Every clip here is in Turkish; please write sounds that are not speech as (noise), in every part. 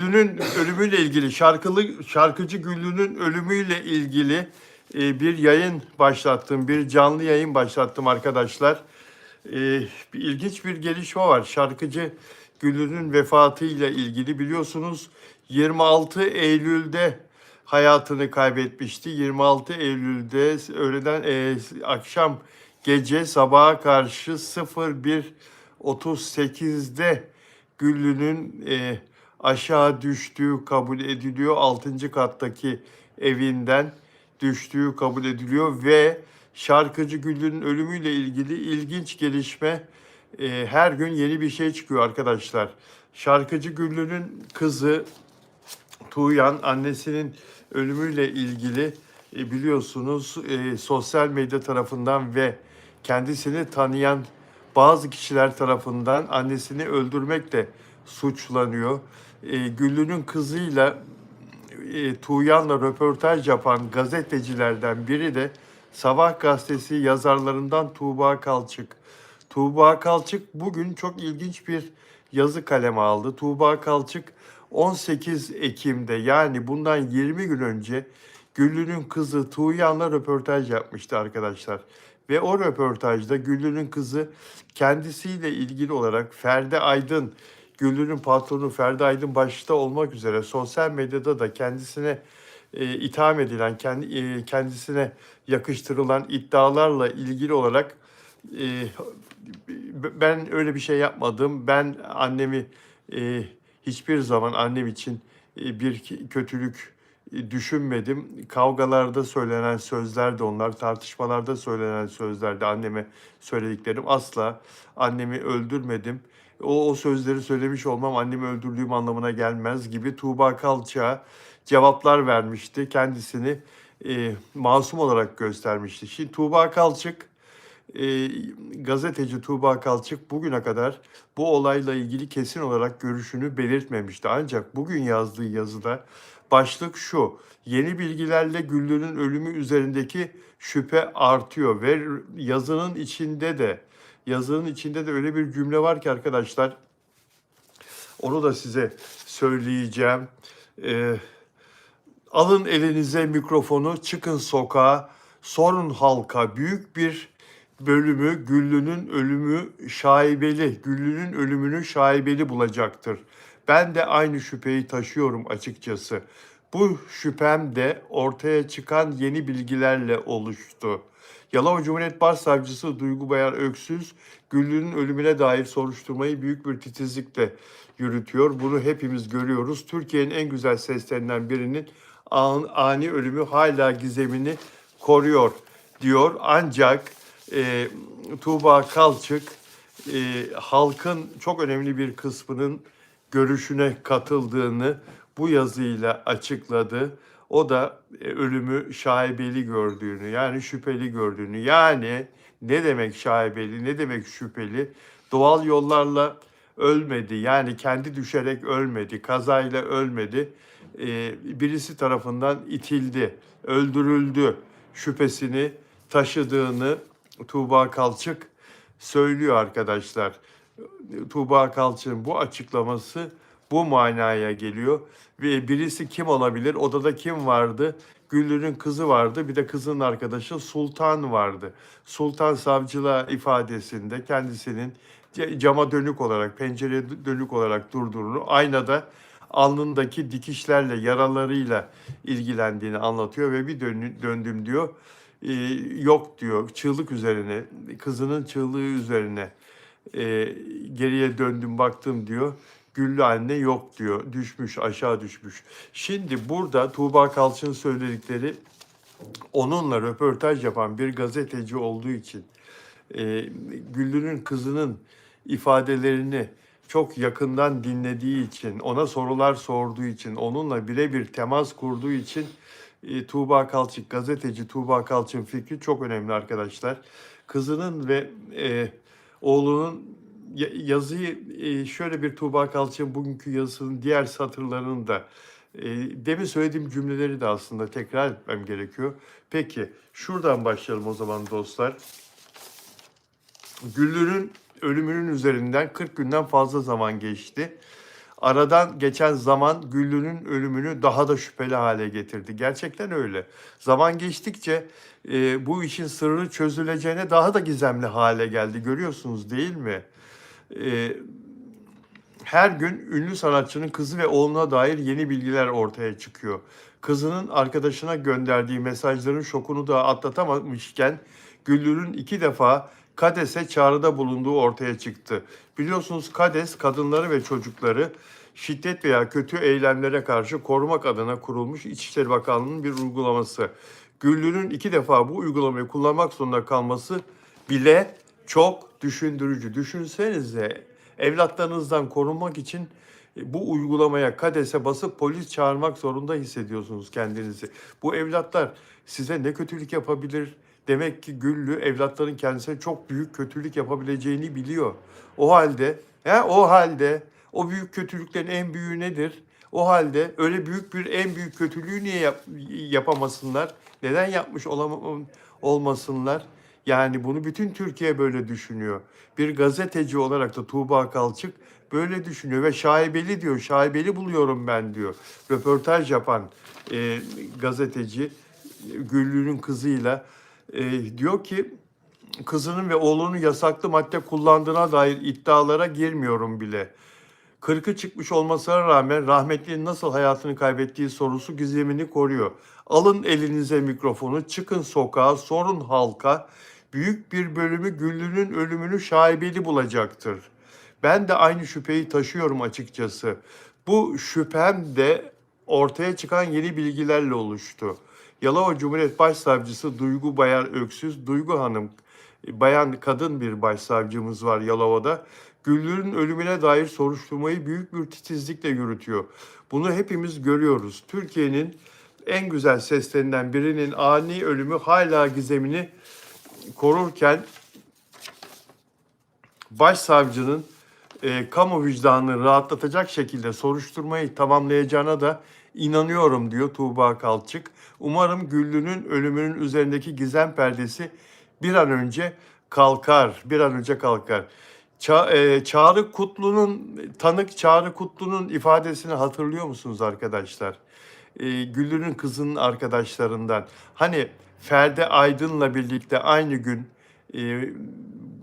Güllü'nün ölümüyle ilgili şarkılı şarkıcı Güllü'nün ölümüyle ilgili e, bir yayın başlattım, bir canlı yayın başlattım arkadaşlar. E, bir ilginç bir gelişme var. Şarkıcı Güllü'nün vefatıyla ilgili biliyorsunuz 26 Eylül'de hayatını kaybetmişti. 26 Eylül'de öğleden e, akşam gece sabaha karşı 01.38'de Güllü'nün e, aşağı düştüğü kabul ediliyor. 6. kattaki evinden düştüğü kabul ediliyor ve şarkıcı Güllü'nün ölümüyle ilgili ilginç gelişme e, her gün yeni bir şey çıkıyor arkadaşlar. Şarkıcı Güllü'nün kızı Tuğyan annesinin ölümüyle ilgili e, biliyorsunuz e, sosyal medya tarafından ve kendisini tanıyan bazı kişiler tarafından annesini öldürmekle suçlanıyor. E, Güllü'nün kızıyla e, Tuğyan'la röportaj yapan gazetecilerden biri de Sabah gazetesi yazarlarından Tuğba Kalçık. Tuğba Kalçık bugün çok ilginç bir yazı kaleme aldı. Tuğba Kalçık 18 Ekim'de yani bundan 20 gün önce Güllü'nün kızı Tuğyan'la röportaj yapmıştı arkadaşlar. Ve o röportajda Güllü'nün kızı kendisiyle ilgili olarak Ferdi Aydın, Güllü'nün patronu Ferdi Aydın başta olmak üzere sosyal medyada da kendisine e, itham edilen, kendi, e, kendisine yakıştırılan iddialarla ilgili olarak e, ben öyle bir şey yapmadım. Ben annemi e, hiçbir zaman annem için e, bir kötülük e, düşünmedim. Kavgalarda söylenen sözler de onlar, tartışmalarda söylenen sözler de anneme söylediklerim asla annemi öldürmedim. O, o sözleri söylemiş olmam annemi öldürdüğüm anlamına gelmez gibi Tuğba Kalçak'a cevaplar vermişti. Kendisini e, masum olarak göstermişti. Şimdi Tuğba Kalçık e, gazeteci Tuğba Kalçık bugüne kadar bu olayla ilgili kesin olarak görüşünü belirtmemişti. Ancak bugün yazdığı yazıda başlık şu. Yeni bilgilerle Güllü'nün ölümü üzerindeki şüphe artıyor ve yazının içinde de yazının içinde de öyle bir cümle var ki arkadaşlar onu da size söyleyeceğim. Ee, alın elinize mikrofonu, çıkın sokağa, sorun halka. Büyük bir bölümü Güllü'nün ölümü şaibeli, Güllü'nün ölümünü şaibeli bulacaktır. Ben de aynı şüpheyi taşıyorum açıkçası. Bu şüphem de ortaya çıkan yeni bilgilerle oluştu. Yalova Cumhuriyet Başsavcısı Duygu Bayar Öksüz, Güllü'nün ölümüne dair soruşturmayı büyük bir titizlikle yürütüyor. Bunu hepimiz görüyoruz. Türkiye'nin en güzel seslerinden birinin an- ani ölümü hala gizemini koruyor diyor. Ancak e, Tuğba Kalçık e, halkın çok önemli bir kısmının görüşüne katıldığını bu yazıyla açıkladı. O da e, ölümü şaibeli gördüğünü yani şüpheli gördüğünü yani ne demek şaibeli ne demek şüpheli doğal yollarla ölmedi yani kendi düşerek ölmedi kazayla ölmedi E, birisi tarafından itildi öldürüldü şüphesini taşıdığını Tuğba Kalçık söylüyor arkadaşlar. Tuğba Kalçık'ın bu açıklaması bu manaya geliyor. Ve birisi kim olabilir? Odada kim vardı? Güllü'nün kızı vardı. Bir de kızın arkadaşı Sultan vardı. Sultan savcılığa ifadesinde kendisinin cama dönük olarak, pencereye dönük olarak durduğunu, aynada alnındaki dikişlerle, yaralarıyla ilgilendiğini anlatıyor ve bir dön- döndüm diyor. Ee, yok diyor, çığlık üzerine, kızının çığlığı üzerine e, geriye döndüm baktım diyor. Güllü anne yok diyor. Düşmüş, aşağı düşmüş. Şimdi burada Tuğba Kalçı'nın söyledikleri onunla röportaj yapan bir gazeteci olduğu için e, Güllü'nün kızının ifadelerini çok yakından dinlediği için, ona sorular sorduğu için, onunla birebir temas kurduğu için e, Tuğba Kalçık, gazeteci Tuğba Kalçık'ın fikri çok önemli arkadaşlar. Kızının ve e, oğlunun yazıyı e, şöyle bir Tuğba Kalçık'ın bugünkü yazısının diğer satırlarını da e, demin söylediğim cümleleri de aslında tekrar etmem gerekiyor. Peki şuradan başlayalım o zaman dostlar. Güllü'nün ölümünün üzerinden 40 günden fazla zaman geçti. aradan geçen zaman Güllü'nün ölümünü daha da şüpheli hale getirdi. Gerçekten öyle. Zaman geçtikçe e, bu işin sırrı çözüleceğine daha da gizemli hale geldi. Görüyorsunuz değil mi? E, her gün ünlü sanatçının kızı ve oğluna dair yeni bilgiler ortaya çıkıyor. Kızının arkadaşına gönderdiği mesajların şokunu da atlatamamışken Güllü'nün iki defa Kades'e çağrıda bulunduğu ortaya çıktı. Biliyorsunuz Kades kadınları ve çocukları şiddet veya kötü eylemlere karşı korumak adına kurulmuş İçişleri Bakanlığı'nın bir uygulaması. Güllü'nün iki defa bu uygulamayı kullanmak zorunda kalması bile çok düşündürücü. Düşünsenize evlatlarınızdan korunmak için e, bu uygulamaya kadese basıp polis çağırmak zorunda hissediyorsunuz kendinizi. Bu evlatlar size ne kötülük yapabilir? Demek ki Güllü evlatların kendisine çok büyük kötülük yapabileceğini biliyor. O halde, he, o halde o büyük kötülüklerin en büyüğü nedir? O halde öyle büyük bir en büyük kötülüğü niye yap- yapamasınlar? Neden yapmış olam- olmasınlar? Yani bunu bütün Türkiye böyle düşünüyor. Bir gazeteci olarak da Tuğba Kalçık böyle düşünüyor ve şaibeli diyor, şaibeli buluyorum ben diyor. Röportaj yapan e, gazeteci e, Güllü'nün kızıyla e, diyor ki kızının ve oğlunun yasaklı madde kullandığına dair iddialara girmiyorum bile. Kırkı çıkmış olmasına rağmen rahmetlinin nasıl hayatını kaybettiği sorusu gizemini koruyor. Alın elinize mikrofonu, çıkın sokağa, sorun halka. Büyük bir bölümü Güllü'nün ölümünü şaibeli bulacaktır. Ben de aynı şüpheyi taşıyorum açıkçası. Bu şüphem de ortaya çıkan yeni bilgilerle oluştu. Yalova Cumhuriyet Başsavcısı Duygu Bayar Öksüz, Duygu Hanım, bayan kadın bir başsavcımız var Yalova'da. Güllü'nün ölümüne dair soruşturmayı büyük bir titizlikle yürütüyor. Bunu hepimiz görüyoruz. Türkiye'nin en güzel seslerinden birinin ani ölümü hala gizemini korurken başsavcının e, kamu vicdanını rahatlatacak şekilde soruşturmayı tamamlayacağına da inanıyorum diyor Tuğba Kalçık. Umarım Güllü'nün ölümünün üzerindeki gizem perdesi bir an önce kalkar, bir an önce kalkar. Ça- e, Çağrı Kutlu'nun, tanık Çağrı Kutlu'nun ifadesini hatırlıyor musunuz arkadaşlar? E, Güllü'nün kızının arkadaşlarından. Hani Ferdi Aydın'la birlikte aynı gün e,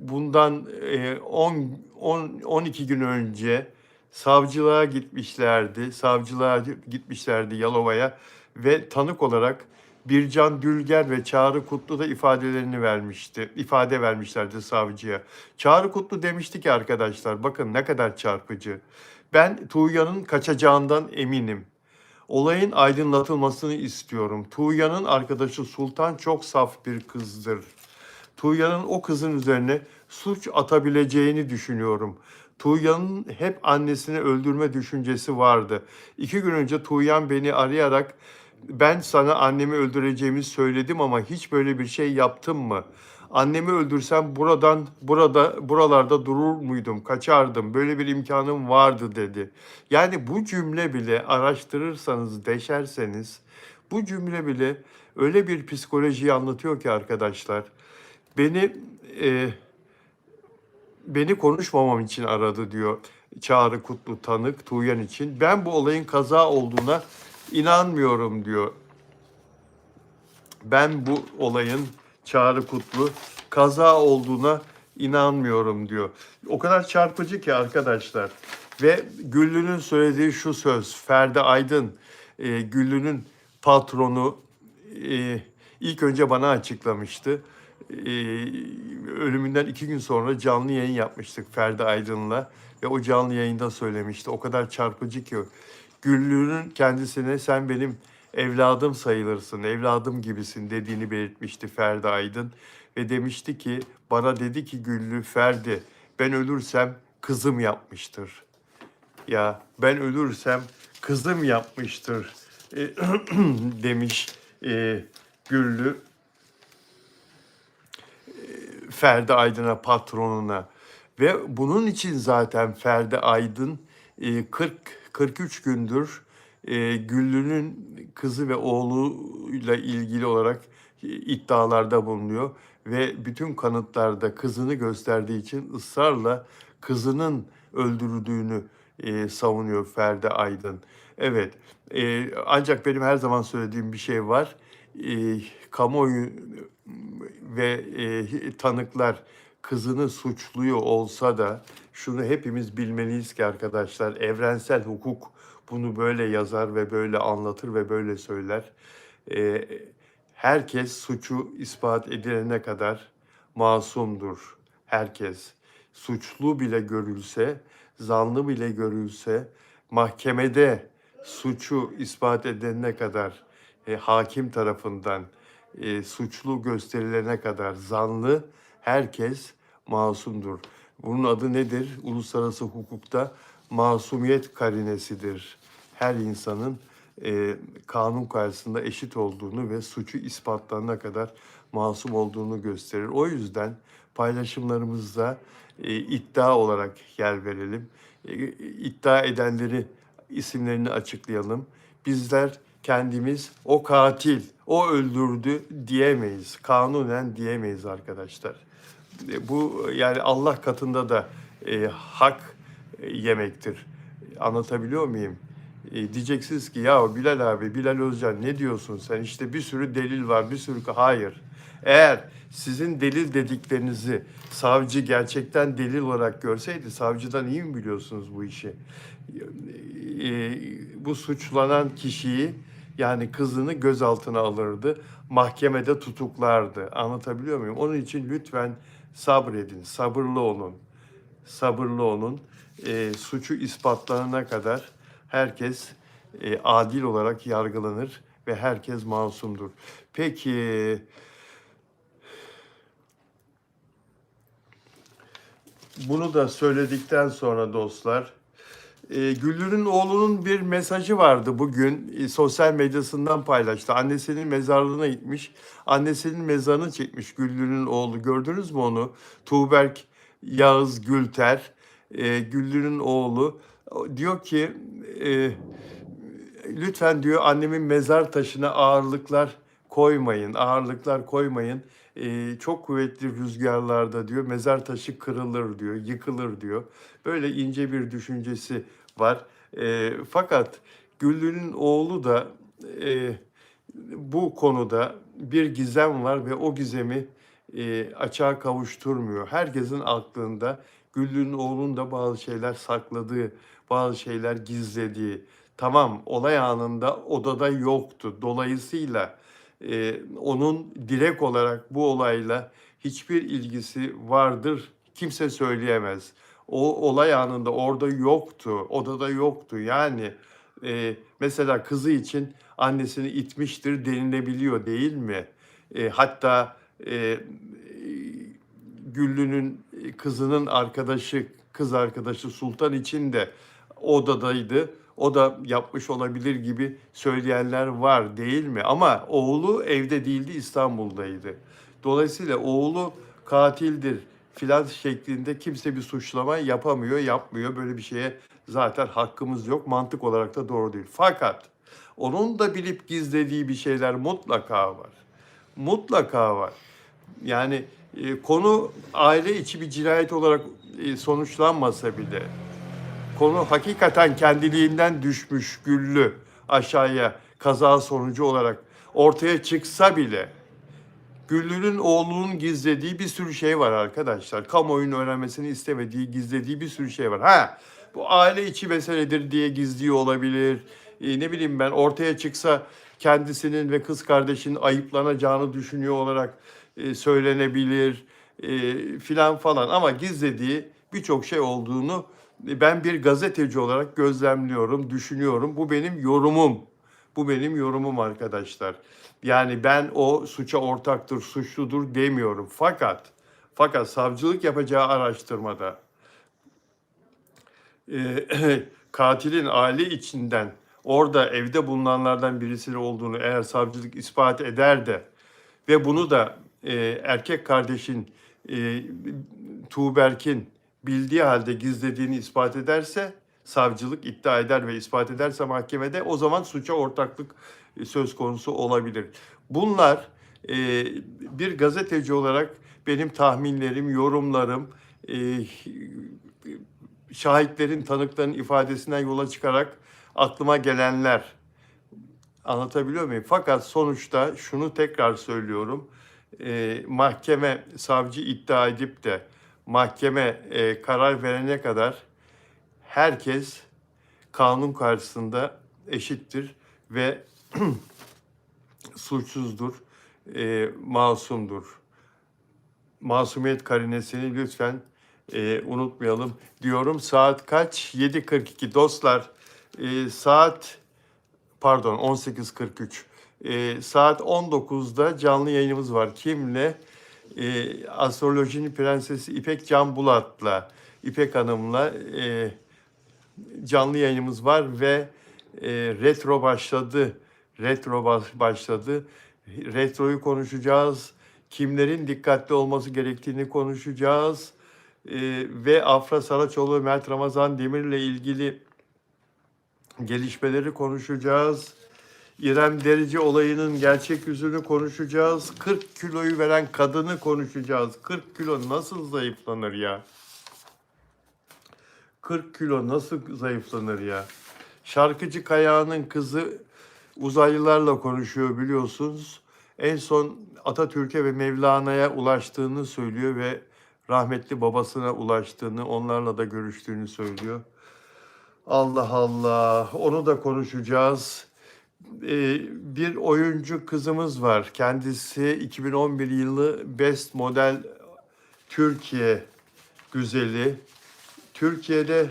bundan e, 10 10 12 gün önce savcılığa gitmişlerdi. Savcılığa gitmişlerdi Yalova'ya ve tanık olarak Bircan Dülger ve Çağrı Kutlu da ifadelerini vermişti. ifade vermişlerdi savcıya. Çağrı Kutlu demişti ki arkadaşlar bakın ne kadar çarpıcı. Ben Tuğya'nın kaçacağından eminim. Olayın aydınlatılmasını istiyorum. Tuğya'nın arkadaşı Sultan çok saf bir kızdır. Tuğya'nın o kızın üzerine suç atabileceğini düşünüyorum. Tuğya'nın hep annesini öldürme düşüncesi vardı. İki gün önce Tuğyan beni arayarak ben sana annemi öldüreceğimi söyledim ama hiç böyle bir şey yaptım mı? Annemi öldürsem buradan burada buralarda durur muydum? Kaçardım. Böyle bir imkanım vardı dedi. Yani bu cümle bile araştırırsanız, deşerseniz bu cümle bile öyle bir psikolojiyi anlatıyor ki arkadaşlar. Beni e, beni konuşmamam için aradı diyor Çağrı Kutlu tanık Tuğyan için. Ben bu olayın kaza olduğuna inanmıyorum diyor. Ben bu olayın Çağrı Kutlu kaza olduğuna inanmıyorum diyor. O kadar çarpıcı ki arkadaşlar. Ve Güllü'nün söylediği şu söz, Ferdi Aydın, e, Güllü'nün patronu e, ilk önce bana açıklamıştı. E, ölümünden iki gün sonra canlı yayın yapmıştık Ferdi Aydın'la ve o canlı yayında söylemişti. O kadar çarpıcı ki Güllü'nün kendisine sen benim evladım sayılırsın, evladım gibisin dediğini belirtmişti Ferdi Aydın. Ve demişti ki, bana dedi ki Güllü, Ferdi ben ölürsem kızım yapmıştır. Ya ben ölürsem kızım yapmıştır e, (clears throat) demiş e, Güllü Ferdi Aydın'a patronuna ve bunun için zaten Ferdi Aydın e, 40 43 gündür e, Güllü'nün kızı ve oğluyla ilgili olarak iddialarda bulunuyor ve bütün kanıtlarda kızını gösterdiği için ısrarla kızının öldürüldüğünü e, savunuyor Ferdi Aydın. Evet, e, ancak benim her zaman söylediğim bir şey var. E, kamuoyu ve e, tanıklar kızını suçluyor olsa da şunu hepimiz bilmeliyiz ki arkadaşlar evrensel hukuk bunu böyle yazar ve böyle anlatır ve böyle söyler. E, herkes suçu ispat edilene kadar masumdur. Herkes suçlu bile görülse, zanlı bile görülse mahkemede suçu ispat edilene kadar e, hakim tarafından e, suçlu gösterilene kadar zanlı herkes masumdur. Bunun adı nedir? Uluslararası hukukta masumiyet karinesidir. Her insanın e, kanun karşısında eşit olduğunu ve suçu ispatlanana kadar masum olduğunu gösterir. O yüzden paylaşımlarımızda e, iddia olarak yer verelim. E, iddia edenleri isimlerini açıklayalım. Bizler kendimiz o katil, o öldürdü diyemeyiz. Kanunen diyemeyiz arkadaşlar. E, Bu yani Allah katında da e, hak yemektir. Anlatabiliyor muyum? E, diyeceksiniz ki ya Bilal abi, Bilal Özcan ne diyorsun sen? İşte bir sürü delil var, bir sürü... Hayır. Eğer sizin delil dediklerinizi savcı gerçekten delil olarak görseydi, savcıdan iyi mi biliyorsunuz bu işi? E, bu suçlanan kişiyi yani kızını gözaltına alırdı, mahkemede tutuklardı. Anlatabiliyor muyum? Onun için lütfen sabredin, sabırlı olun. Sabırlı olun. E, suçu ispatlanana kadar herkes e, adil olarak yargılanır ve herkes masumdur. Peki bunu da söyledikten sonra dostlar e, Güllür'ün oğlunun bir mesajı vardı bugün e, sosyal medyasından paylaştı. Annesinin mezarlığına gitmiş. Annesinin mezarını çekmiş Güllür'ün oğlu. Gördünüz mü onu? Tuğberk Yağız Gülter. E, Güllür'ün oğlu. Diyor ki e, lütfen diyor annemin mezar taşına ağırlıklar koymayın. Ağırlıklar koymayın. E, çok kuvvetli rüzgarlarda diyor mezar taşı kırılır diyor, yıkılır diyor. Böyle ince bir düşüncesi var. E, fakat Güllü'nün oğlu da e, bu konuda bir gizem var ve o gizemi e, açığa kavuşturmuyor. Herkesin aklında Güllü'nün oğlunun da bazı şeyler sakladığı, bazı şeyler gizlediği. Tamam olay anında odada yoktu. Dolayısıyla e, onun direkt olarak bu olayla hiçbir ilgisi vardır kimse söyleyemez. O olay anında orada yoktu, odada yoktu. Yani e, mesela kızı için annesini itmiştir denilebiliyor değil mi? E, hatta e, Güllü'nün kızının arkadaşı, kız arkadaşı Sultan için de odadaydı. O da yapmış olabilir gibi söyleyenler var değil mi? Ama oğlu evde değildi, İstanbul'daydı. Dolayısıyla oğlu katildir filan şeklinde kimse bir suçlama yapamıyor, yapmıyor. Böyle bir şeye zaten hakkımız yok. Mantık olarak da doğru değil. Fakat onun da bilip gizlediği bir şeyler mutlaka var. Mutlaka var. Yani konu aile içi bir cinayet olarak e, sonuçlanmasa bile konu hakikaten kendiliğinden düşmüş güllü aşağıya kaza sonucu olarak ortaya çıksa bile Güllü'nün oğlunun gizlediği bir sürü şey var arkadaşlar. Kamuoyunun öğrenmesini istemediği, gizlediği bir sürü şey var. Ha, bu aile içi meseledir diye gizliyor olabilir. E, ne bileyim ben ortaya çıksa kendisinin ve kız kardeşinin ayıplanacağını düşünüyor olarak e, söylenebilir e, filan falan. Ama gizlediği birçok şey olduğunu ben bir gazeteci olarak gözlemliyorum, düşünüyorum. Bu benim yorumum. Bu benim yorumum arkadaşlar. Yani ben o suça ortaktır, suçludur demiyorum. Fakat fakat savcılık yapacağı araştırmada e, (clears throat) katilin aile içinden orada evde bulunanlardan birisi olduğunu eğer savcılık ispat eder de ve bunu da e, erkek kardeşin e, Tuğberk'in bildiği halde gizlediğini ispat ederse savcılık iddia eder ve ispat ederse mahkemede o zaman suça ortaklık e, söz konusu olabilir. Bunlar e, bir gazeteci olarak benim tahminlerim, yorumlarım, e, şahitlerin, tanıkların ifadesinden yola çıkarak aklıma gelenler. Anlatabiliyor muyum? Fakat sonuçta şunu tekrar söylüyorum. Ee, mahkeme, savcı iddia edip de mahkeme e, karar verene kadar herkes kanun karşısında eşittir ve (clears throat) suçsuzdur, e, masumdur. Masumiyet karinesini lütfen e, unutmayalım diyorum. Saat kaç? 7.42 dostlar. E, saat pardon 18.43. E, saat 19'da canlı yayınımız var. Kimle? E, astrolojinin prensesi İpek Can Bulat'la, İpek Hanım'la e, canlı yayınımız var ve e, retro başladı. Retro baş- başladı. Retroyu konuşacağız. Kimlerin dikkatli olması gerektiğini konuşacağız. E, ve Afra Saraçoğlu Mert Ramazan Demir'le ilgili gelişmeleri konuşacağız. İrem Derici olayının gerçek yüzünü konuşacağız. 40 kiloyu veren kadını konuşacağız. 40 kilo nasıl zayıflanır ya? 40 kilo nasıl zayıflanır ya? Şarkıcı Kayağı'nın kızı uzaylılarla konuşuyor biliyorsunuz. En son Atatürk'e ve Mevlana'ya ulaştığını söylüyor ve rahmetli babasına ulaştığını, onlarla da görüştüğünü söylüyor. Allah Allah, onu da konuşacağız. Ee, bir oyuncu kızımız var. Kendisi 2011 yılı Best Model Türkiye güzeli. Türkiye'de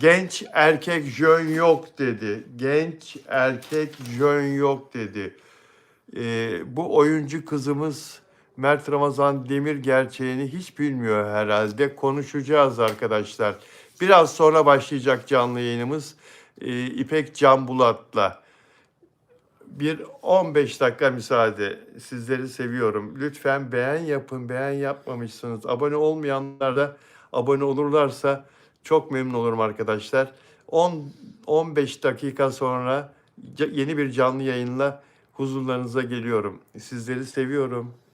genç erkek jön yok dedi. Genç erkek jön yok dedi. Ee, bu oyuncu kızımız Mert Ramazan Demir gerçeğini hiç bilmiyor herhalde. Konuşacağız arkadaşlar. Biraz sonra başlayacak canlı yayınımız ee, İpek Can Bulat'la. Bir 15 dakika müsaade. Sizleri seviyorum. Lütfen beğen yapın. Beğen yapmamışsınız. Abone olmayanlar da abone olurlarsa çok memnun olurum arkadaşlar. 10 15 dakika sonra yeni bir canlı yayınla huzurlarınıza geliyorum. Sizleri seviyorum.